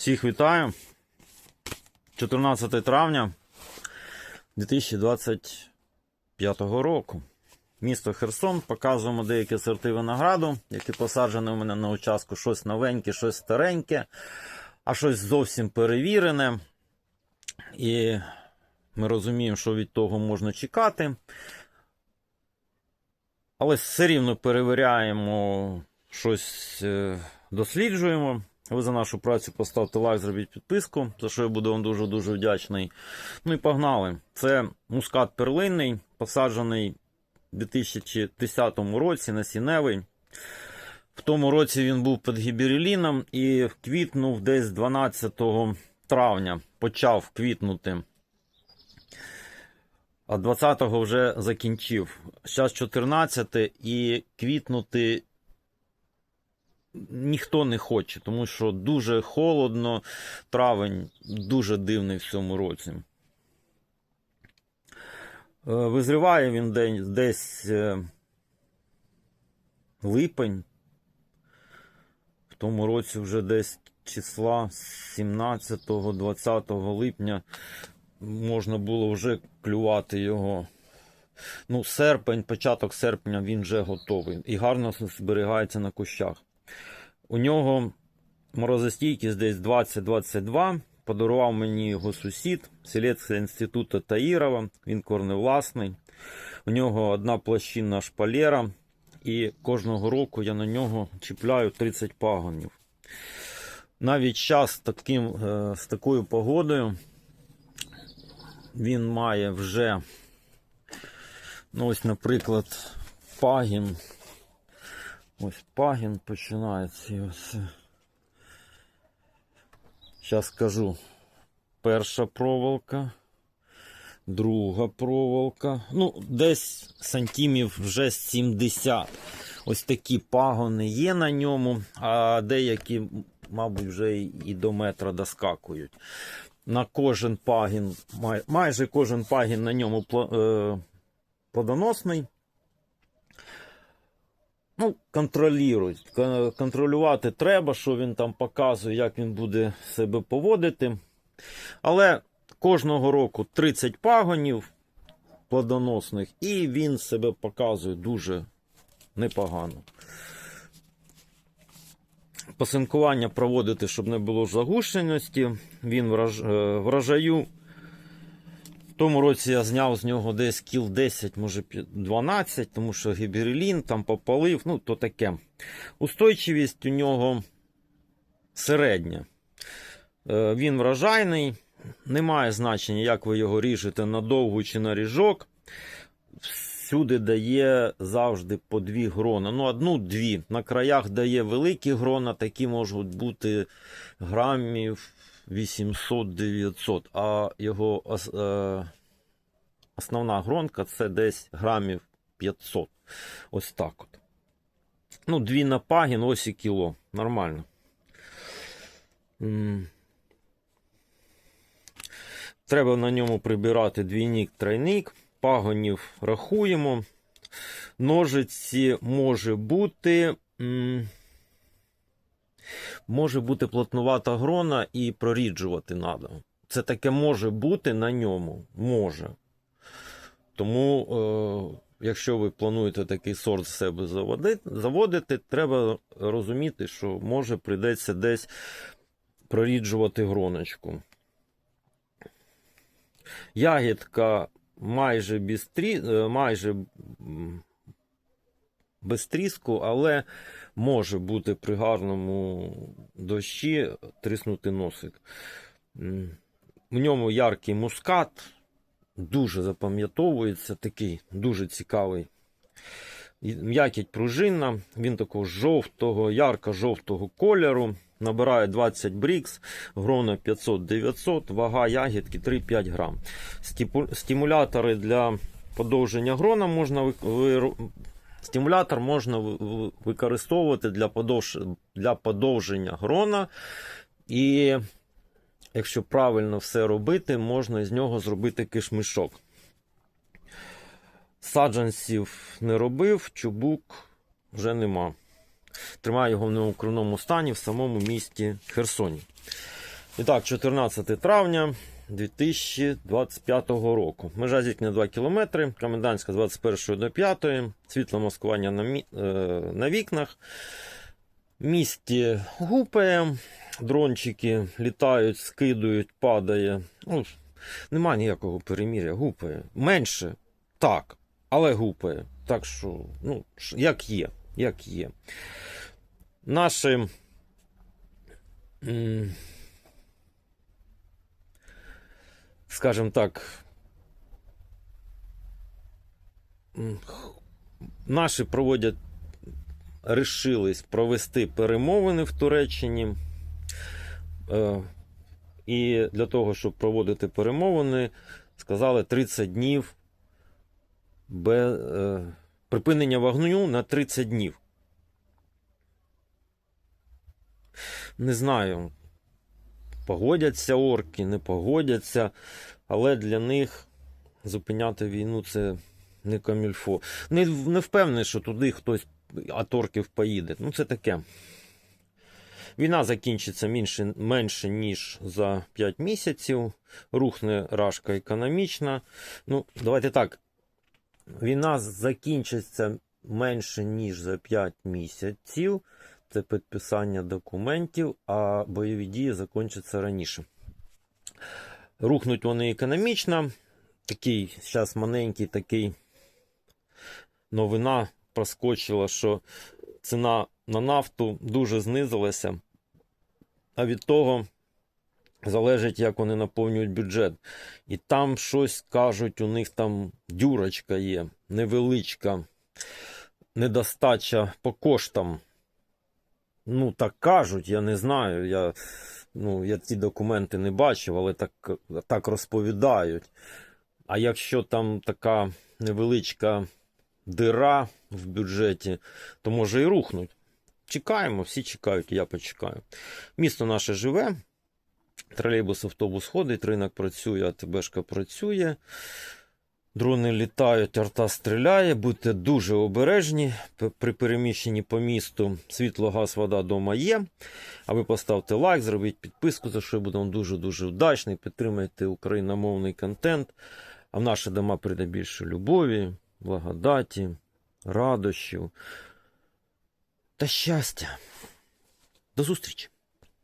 Всіх вітаю. 14 травня 2025 року. Місто Херсон. Показуємо деякі сорти винограду, які посаджені у мене на участку. Щось новеньке, щось стареньке, а щось зовсім перевірене. І ми розуміємо, що від того можна чекати. Але все рівно перевіряємо, щось е, досліджуємо. Ви за нашу працю поставте лайк, зробіть підписку, за що я буду вам дуже-дуже вдячний. Ну і погнали. Це мускат перлинний, посаджений у 2010 році насінневий. В тому році він був під гібереліном і квітнув десь 12 травня. Почав квітнути. А 20-го вже закінчив. Зараз 14 і квітнути ніхто не хоче, тому що дуже холодно, травень дуже дивний в цьому році. Е, Визріває він десь е, липень. В тому році вже десь числа 17-20 липня можна було вже клювати його. Ну, серпень, початок серпня він вже готовий і гарно зберігається на кущах. У нього морозостійкість десь 20-22. Подарував мені його сусід Селецького інституту Таїрова. Він корневласний. У нього одна площинна шпалера, і кожного року я на нього чіпляю 30 пагонів. Навіть час таким, е, з такою погодою він має вже, ну ось, наприклад, пагін. Ось пагін починається. ось. Зараз скажу. Перша проволока, друга проволока. Ну, десь сантимів вже 70. Ось такі пагони є на ньому, а деякі, мабуть, вже і до метра доскакують. На кожен пагін, май- майже кожен пагін на ньому е, плодоносний. Ну, контролюють. Контролювати треба, що він там показує, як він буде себе поводити. Але кожного року 30 пагонів плодоносних, і він себе показує дуже непогано. Пасинкування проводити, щоб не було загущеності. Він враж... е, врожаю. В тому році я зняв з нього десь кіл 10, може 12, тому що гіберелін там попалив, ну то таке. Устойчивість у нього середня. Е, Він врожайний, немає значення, як ви його ріжете на довгу чи на ріжок. Всюди дає завжди по дві грона. Ну, одну-дві. На краях дає великі грона, такі можуть бути грамів 800-900. А його е, основна гронка це десь грамів 500. Ось так от. Ну, дві на пагін, ось і кіло. Нормально. Треба на ньому прибирати двійник, тройник. Пагонів рахуємо. Ножиці може бути. Може бути плотнувата грона і проріджувати треба. Це таке може бути на ньому. Може. Тому, е, якщо ви плануєте такий сорт з себе заводити, заводити, треба розуміти, що може прийдеться десь проріджувати гроночку. Ягідка майже без, трі... е, майже без тріску, але може бути при гарному дощі тріснути носик. В ньому яркий мускат, дуже запам'ятовується, такий дуже цікавий. І М'якіть пружинна, він такого жовтого, ярко-жовтого кольору. Набирає 20 брікс, грона 500-900, вага ягідки 3-5 грам. Стимулятори для подовження грона можна Стимулятор можна ви- ви- використовувати для, для подовження грона. І якщо правильно все робити, можна з нього зробити кишмишок. Саджанців не робив, чубук вже нема. Тримаю його в неукриному стані в самому місті Херсоні. І так, 14 травня 2025 року. Межа зіткнення 2 км, комендантська з 21 до 5, світло маскування на, мі... е, на вікнах. В місті гупає, дрончики літають, скидують, падає. Ну, нема ніякого переміря, гупає. Менше, так, але гупає. Так що, ну, як є, як є. Наші. Скажімо так, наші проводять, решились провести перемовини в Туреччині. Е, І для того, щоб проводити перемовини, сказали 30 днів без, е, припинення вогню на 30 днів. Не знаю, погодяться орки, не погодяться, але для них зупиняти війну це не камільфо. Не, не впевнений, що туди хтось от орків поїде. Ну, це таке. Війна закінчиться менше, менше ніж за 5 місяців. Рухне рашка економічна. Ну, давайте так. Війна закінчиться менше ніж за 5 місяців. Це підписання документів, а бойові дії закінчаться раніше. Рухнуть вони економічно. Такий зараз маленький такий новина проскочила, що ціна на нафту дуже знизилася, а від того залежить, як вони наповнюють бюджет. І там щось кажуть, у них там дюрочка є, невеличка, недостача по коштам. Ну, так кажуть, я не знаю. Я, ну, я ці документи не бачив, але так, так розповідають. А якщо там така невеличка дира в бюджеті, то може і рухнуть. Чекаємо, всі чекають, я почекаю. Місто наше живе, тролейбус, автобус ходить, ринок працює, АТБшка працює. Дрони літають, арта стріляє. Будьте дуже обережні при переміщенні по місту. Світло, газ, вода дома є. А ви поставте лайк, зробіть підписку, за що я буду вам дуже-дуже вдячний. Підтримайте україномовний контент. А в наші дома прийде більше любові, благодаті, радощів та щастя. До зустрічі!